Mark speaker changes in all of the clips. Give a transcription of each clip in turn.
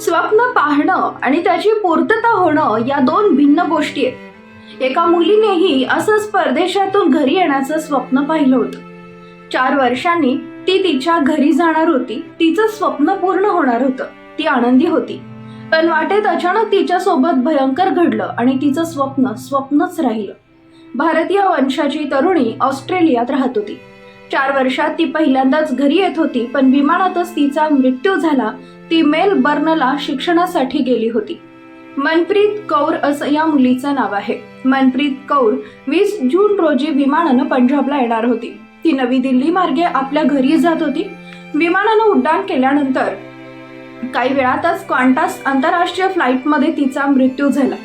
Speaker 1: स्वप्न पाहणं आणि त्याची पूर्तता होणं या दोन भिन्न गोष्टी आहेत. एका मुलीनेही असंच परदेशातून घरी येण्याचं स्वप्न पाहिलं होतं. चार वर्षांनी ती तिच्या घरी जाणार होती तिचं स्वप्न पूर्ण होणार होतं ती आनंदी होती. पण वाटेत अचानक तिच्या सोबत भयंकर घडलं आणि तिचं स्वप्न स्वप्नच राहिलं. भारतीय वंशाची तरुणी ऑस्ट्रेलियात राहत होती. चार वर्षात ती पहिल्यांदाच घरी येत होती पण विमानातच तिचा मृत्यू झाला ती मेल बर्नला शिक्षणासाठी गेली होती. मनप्रीत कौर असं या मुलीचं नाव आहे. मनप्रीत कौर वीस जून रोजी विमानानं पंजाबला येणार होती. ती नवी दिल्ली मार्गे आपल्या घरी जात होती. विमानानं उड्डाण केल्यानंतर काही वेळातच क्वांटास आंतरराष्ट्रीय फ्लाईटमध्ये तिचा मृत्यू झाला.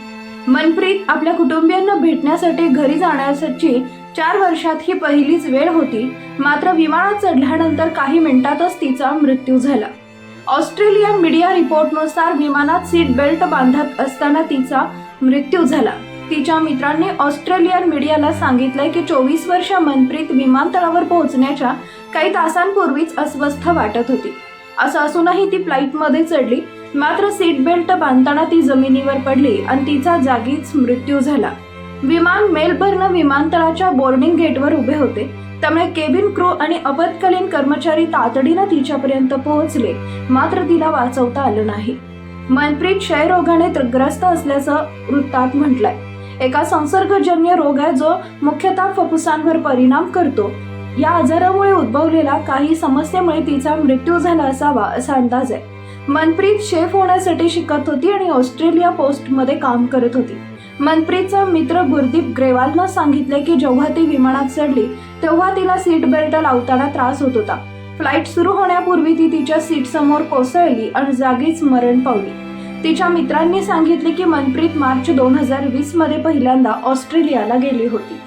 Speaker 1: मनप्रीत आपल्या कुटुंबियांना भेटण्यासाठी घरी जाण्यासाठी चार वर्षात ही पहिलीच वेळ होती. मात्र विमानात चढल्यानंतर काही मिनिटातच तिचा मृत्यू झाला. ऑस्ट्रेलियन मीडिया रिपोर्टनुसार विमानात सीट बेल्ट बांधत असताना तिचा मृत्यू झाला. तिच्या मित्रांनी ऑस्ट्रेलियन मीडियाला सांगितलंय की चोवीस वर्ष मनप्रीत विमानतळावर पोहोचण्याच्या काही तासांपूर्वीच अस्वस्थ वाटत होती. असं असूनही ती फ्लाईटमध्ये चढली. मात्र सीट बेल्ट बांधताना ती जमिनीवर पडली आणि तिचा जागीच मृत्यू झाला. विमान मेलबर्न विमानतळाच्या बोर्डिंग गेटवर उभे होते. त्यामुळे केबिन क्रू आणि आपत्कालीन कर्मचारी तातडीनं तिच्यापर्यंत पोहोचले. मात्र तिला वाचवता आलं नाही. मनप्रीत क्षयरोगाने ग्रस्त असल्याचं वृत्तात म्हटलंय. एका संसर्गजन्य रोग आहे जो मुख्यतः फुफ्फुसांवर परिणाम करतो. या आजारामुळे उद्भवलेला काही समस्येमुळे तिचा मृत्यू झाला असावा असा अंदाज आहे. मनप्रीत शेफ होण्यासाठी शिकत होती आणि ऑस्ट्रेलिया पोस्टमध्ये काम करत होती. मनप्रीतचा मित्र गुरदीप ग्रेवालनं सांगितले की जेव्हा ती विमानात चढली तेव्हा तिला सीट बेल्ट लावताना त्रास होत होता. फ्लाईट सुरू होण्यापूर्वी ती तिच्या सीट समोर कोसळली आणि जागीच मरण पावली. तिच्या मित्रांनी सांगितले की मनप्रीत मार्च दोन हजार वीसमध्ये पहिल्यांदा ऑस्ट्रेलियाला गेली होती.